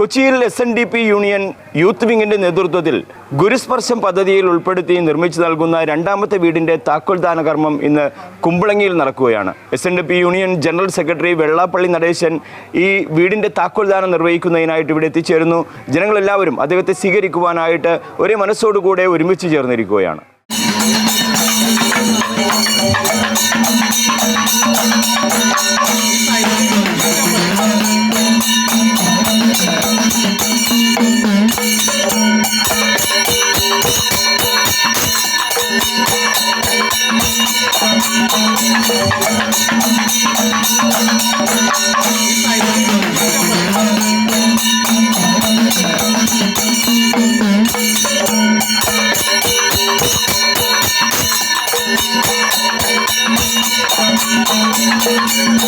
കൊച്ചിയിൽ S N D P union youth വിങ്ങിന്റെ നേതൃത്വത്തിൽ ഗുരുസ്പർശം പദ്ധതിയിൽ ഉൾപ്പെടുത്തി നിർമ്മിച്ചു നൽകുന്ന രണ്ടാമത്തെ വീടിന്റെ താക്കോൽദാന കർമ്മം ഇന്ന് കുമ്പളങ്ങിയിൽ നടക്കുകയാണ്. S N D P union general secretary Vellappally Natesan ഈ വീടിന്റെ താക്കോൽദാനം നിർവഹിക്കുന്നതിനായിട്ട് ഇവിടെ എത്തിച്ചേരുന്നു. ജനങ്ങളെല്ലാവരും അദ്ദേഹത്തെ സ്വീകരിക്കുവാനായിട്ട് ഒരേ മനസ്സോടുകൂടെ ഒരുമിച്ച് ചേർന്നിരിക്കുകയാണ്.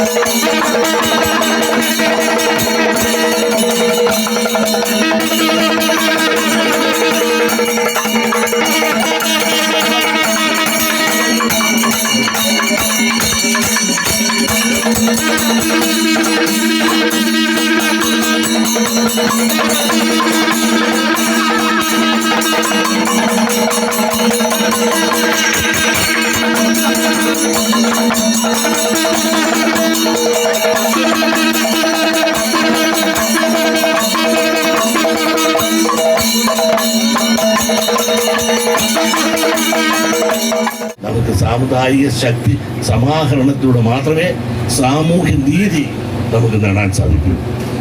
നമുക്ക് സാമുദായിക ശക്തി സമാഹരണത്തിലൂടെ മാത്രമേ സാമൂഹ്യ നീതി നമുക്ക് നേടാൻ സാധിക്കൂ.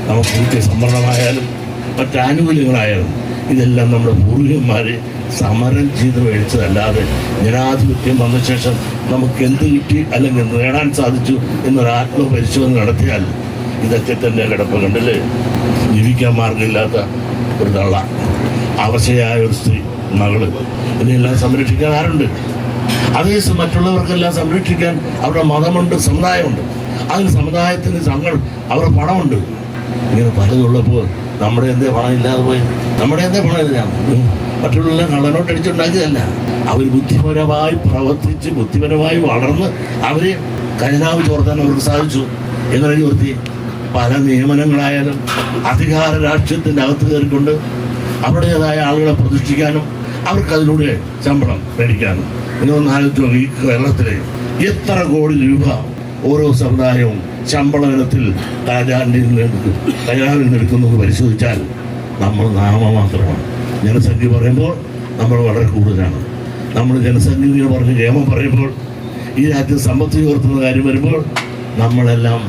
നമുക്ക് നിത്യ സംവരണമായാലും മറ്റാനുകൂല്യങ്ങളായാലും ഇതെല്ലാം നമ്മുടെ പൂർവികന്മാർ സമരം ചെയ്ത് മേടിച്ചതല്ലാതെ ജനാധിപത്യം വന്ന ശേഷം നമുക്ക് എന്ത് കിട്ടി അല്ലെങ്കിൽ നേടാൻ സാധിച്ചു എന്നൊരു ആത്മപരിശോധന നടത്തിയാൽ ഇതൊക്കെ തന്നെ കിടപ്പ് കണ്ടില്ലേ? ജീവിക്കാൻ മാർഗമില്ലാത്ത ഒരു തള്ള അവശയായ ഒരു സ്ത്രീ മകൾ. ഇതിനെല്ലാം സംരക്ഷിക്കാൻ ആരുണ്ട്? അതേസമയം മറ്റുള്ളവർക്കെല്ലാം സംരക്ഷിക്കാൻ അവരുടെ മതമുണ്ട് സമുദായമുണ്ട്. അതിന് സമുദായത്തിന് സംഘം അവരുടെ പണമുണ്ട്. ഇങ്ങനെ പലതുള്ളപ്പോൾ നമ്മുടെ എന്തേ പണം ഇല്ലാതെ പോയി? നമ്മുടെ എന്തേ പണം ഇല്ല മറ്റുള്ള കള്ളനോട്ട് അടിച്ചുണ്ടാക്കിയതല്ല അവർ ബുദ്ധിപരമായി പ്രവർത്തിച്ച് ബുദ്ധിപരമായി വളർന്ന് അവരെ കരുതാവ് ചോർത്താൻ അവർക്ക് സാധിച്ചു. എന്നൊരു വൃത്തി പല നിയമനങ്ങളായാലും അധികാര രാഷ്ട്രീയത്തിന്റെ അകത്ത് കയറിക്കൊണ്ട് അവരുടേതായ ആളുകളെ പ്രതിഷ്ഠിക്കാനും അവർക്ക് അതിലൂടെ ശമ്പളം മേടിക്കാനും ഇതൊന്ന് ആലോചിച്ച്. ഈ കേരളത്തിലെ എത്ര കോടി രൂപ ഓരോ സമുദായവും ശമ്പള ഇനത്തിൽ രാജാവിന്റെ ഖജനാവിൽ നിന്ന് എടുക്കുന്നത് പരിശോധിച്ചാൽ നമ്മൾ നാമമാത്രമാണ് ജനസംഖ്യ പറയുമ്പോൾ നമ്മൾ വളരെ കൂടുതലാണ് നമ്മൾ ജനസംഖ്യ പറഞ്ഞ് നിയമം പറയുമ്പോൾ ഈ രാജ്യത്ത് സമ്പത്ത് ഉയർത്തുന്ന കാര്യം വരുമ്പോൾ നമ്മളെല്ലാം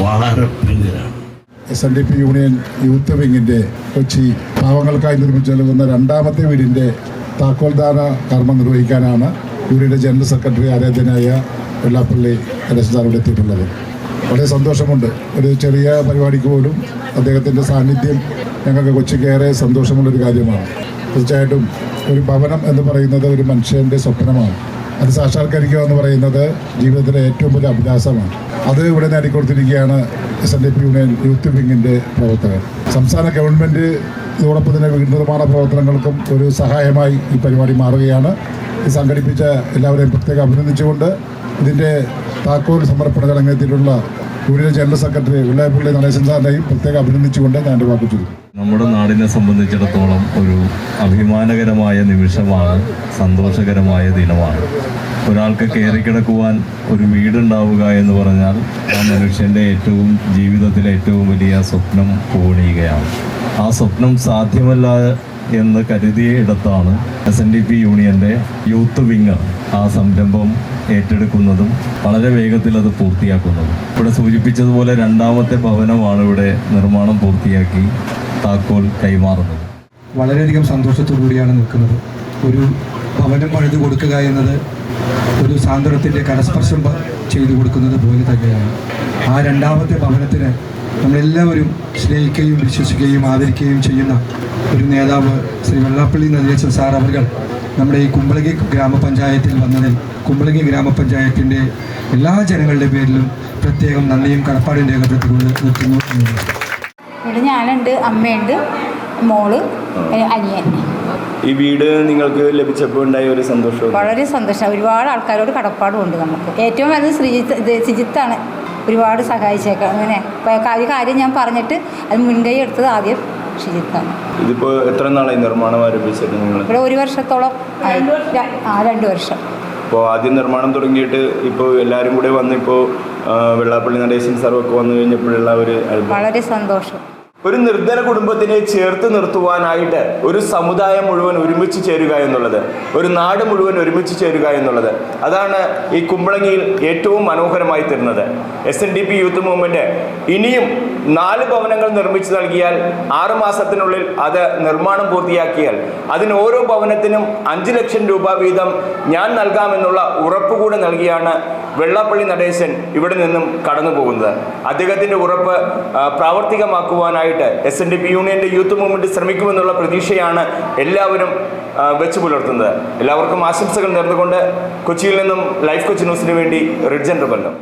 വളരെ പിന്നിലാണ് S N D P union youth വിങ്ങിന്റെ Kochi പാവങ്ങൾക്കായി നിർമ്മിച്ചു നൽകുന്ന രണ്ടാമത്തെ വീടിന്റെ താക്കോൽദാന കർമ്മം നിർവഹിക്കാനാണ് യൂണിയന്റെ ജനറൽ സെക്രട്ടറി ആരാധ്യനായ വെള്ളാപ്പള്ളി കലശദാർ ഇവിടെ എത്തിയിട്ടുള്ളത്. വളരെ സന്തോഷമുണ്ട്. ഒരു ചെറിയ പരിപാടിക്ക് പോലും അദ്ദേഹത്തിന്റെ സാന്നിധ്യം ഞങ്ങൾക്ക് കൊച്ചിക്ക് ഏറെ സന്തോഷമുള്ളൊരു കാര്യമാണ്. തീർച്ചയായിട്ടും ഒരു ഭവനം എന്ന് പറയുന്നത് ഒരു മനുഷ്യന്റെ സ്വപ്നമാണ്. അത് സാക്ഷാത്കരിക്കുക എന്ന് പറയുന്നത് ജീവിതത്തിലെ ഏറ്റവും വലിയ അഭിലാഷമാണ്. അത് ഇവിടെ നേടിക്കൊടുത്തിരിക്കുകയാണ് S N D P union youth വിങ്ങിന്റെ പ്രവർത്തകർ സംസ്ഥാന ഗവൺമെന്റ് ഇതോടൊപ്പം തന്നെ വീട് നിർമ്മാണ പ്രവർത്തനങ്ങൾക്കും ഒരു സഹായമായി ഈ പരിപാടി മാറുകയാണ്. സംഘടിപ്പിച്ച എല്ലാവരെയും പ്രത്യേകം അഭിനന്ദിച്ചുകൊണ്ട് ഇതിന്റെ താക്കോൽ സമർപ്പണ ചടങ്ങെത്തിയിട്ടുള്ള union general secretary Vellappally Natesan സാറിനെയും പ്രത്യേകം അഭിനന്ദിച്ചുകൊണ്ട് ഞാൻ എന്റെ വാക്കു നമ്മുടെ നാടിനെ സംബന്ധിച്ചിടത്തോളം ഒരു അഭിമാനകരമായ നിമിഷമാണ് സന്തോഷകരമായ ദിനമാണ്. ഒരാൾക്ക് കയറിക്കിടക്കുവാൻ ഒരു വീടുണ്ടാവുക എന്ന് പറഞ്ഞാൽ ആ മനുഷ്യന്റെ ഏറ്റവും ജീവിതത്തിലെ ഏറ്റവും വലിയ സ്വപ്നം പൂണിയുകയാണ്. ആ സ്വപ്നം സാധ്യമല്ല എന്ന് കരുതിയ ഇടത്താണ് എസ് എൻ ഡി പി യൂണിയന്റെ യൂത്ത് വിങ് ആ സംരംഭം ഏറ്റെടുക്കുന്നതും വളരെ വേഗത്തിൽ അത് പൂർത്തിയാക്കുന്നതും. ഇവിടെ സൂചിപ്പിച്ചതുപോലെ രണ്ടാമത്തെ ഭവനമാണ് ഇവിടെ നിർമ്മാണം പൂർത്തിയാക്കി താക്കോൽ കൈമാറുന്നത്. വളരെയധികം സന്തോഷത്തോടു കൂടിയാണ് നിൽക്കുന്നത്. ഒരു ഭവനം പണിത് കൊടുക്കുക എന്നത് ഒരു സാന്ത്വനത്തിന്റെ കരസ്പർശം ചെയ്തു കൊടുക്കുന്നത് പോലെ തന്നെയാണ്. ആ രണ്ടാമത്തെ ഭവനത്തിന് നമ്മളെല്ലാവരും സ്നേഹിക്കുകയും വിശ്വസിക്കുകയും ആദരിക്കുകയും ചെയ്യുന്ന ഒരു നേതാവ് ശ്രീ വെള്ളാപ്പള്ളി നദിയച്ചൻ സാർ അവർകൾ നമ്മുടെ ഈ കുമ്പളകി ഗ്രാമപഞ്ചായത്തിൽ വന്നതിൽ കുമ്പളകി ഗ്രാമപഞ്ചായത്തിന്റെ എല്ലാ ജനങ്ങളുടെ പേരിലും പ്രത്യേകം നന്ദിയും കടപ്പാടും രേഖപ്പെടുത്തിക്കൊണ്ട് നിൽക്കുന്നു ഇവിടെ ഞാനുണ്ട് അമ്മയുണ്ട് മോൾ അനിയൻ. ഈ വീട് നിങ്ങൾക്ക് ലഭിച്ചപ്പോൾ ഉണ്ടായ ഒരു സന്തോഷം വളരെ സന്തോഷം. ഒരുപാട് ആൾക്കാരോട് കടപ്പാടും ഉണ്ട് നമുക്ക്. ഏറ്റവും വലുത് ശ്രീജിത്ത് ഇത് സിജിത്താണ് ഒരുപാട് സഹായിച്ചേക്കാം. അങ്ങനെ ഒരു കാര്യം ഞാൻ പറഞ്ഞിട്ട് അത് മുൻകൈ എടുത്തത് ആദ്യം ഷിജിത്താണ്. ഇതിപ്പോ എത്ര നാളായി നിർമ്മാണം ആരംഭിച്ചിട്ട് നിങ്ങൾ? ഇവിടെ ഒരു വർഷത്തോളം ആ രണ്ട് വർഷം. ഇപ്പോൾ ആദ്യം നിർമ്മാണം തുടങ്ങിയിട്ട് ഇപ്പോൾ എല്ലാവരും കൂടെ വന്നിപ്പോൾ വെള്ളാപ്പള്ളി നടേശൻ ഒക്കെ വന്നു കഴിഞ്ഞപ്പോഴുള്ള ഒരു വളരെ സന്തോഷം. ഒരു നിർധന കുടുംബത്തിനെ ചേർത്ത് നിർത്തുവാനായിട്ട് ഒരു സമുദായം മുഴുവൻ ഒരുമിച്ച് ചേരുക എന്നുള്ളത് ഒരു നാട് മുഴുവൻ ഒരുമിച്ച് ചേരുക എന്നുള്ളത് അതാണ് ഈ കുമ്പളങ്ങിയിൽ ഏറ്റവും മനോഹരമായി തരുന്നത് S N D P youth movement ഇനിയും നാല് ഭവനങ്ങൾ നിർമ്മിച്ചു നൽകിയാൽ ആറ് മാസത്തിനുള്ളിൽ അത് നിർമ്മാണം പൂർത്തിയാക്കിയാൽ അതിന് ഓരോ ഭവനത്തിനും അഞ്ച് ലക്ഷം രൂപ വീതം ഞാൻ നൽകാമെന്നുള്ള ഉറപ്പ് കൂടെ നൽകിയാണ് വെള്ളാപ്പള്ളി നടേശൻ ഇവിടെ നിന്നും കടന്നു പോകുന്നത്. അദ്ദേഹത്തിന്റെ ഉറപ്പ് പ്രാവർത്തികമാക്കുവാനായിട്ട് എസ് എൻ ഡി പി യൂണിയന്റെ യൂത്ത് മൂവ്മെന്റ് ശ്രമിക്കുമെന്നുള്ള പ്രതീക്ഷയാണ് എല്ലാവരും വെച്ച് പുലർത്തുന്നത്. എല്ലാവർക്കും ആശംസകൾ നേർന്നുകൊണ്ട് കൊച്ചിയിൽ നിന്നും ലൈഫ് കൊച്ചി ന്യൂസിന് വേണ്ടി റിഡ്ജൻ റബല്ലോ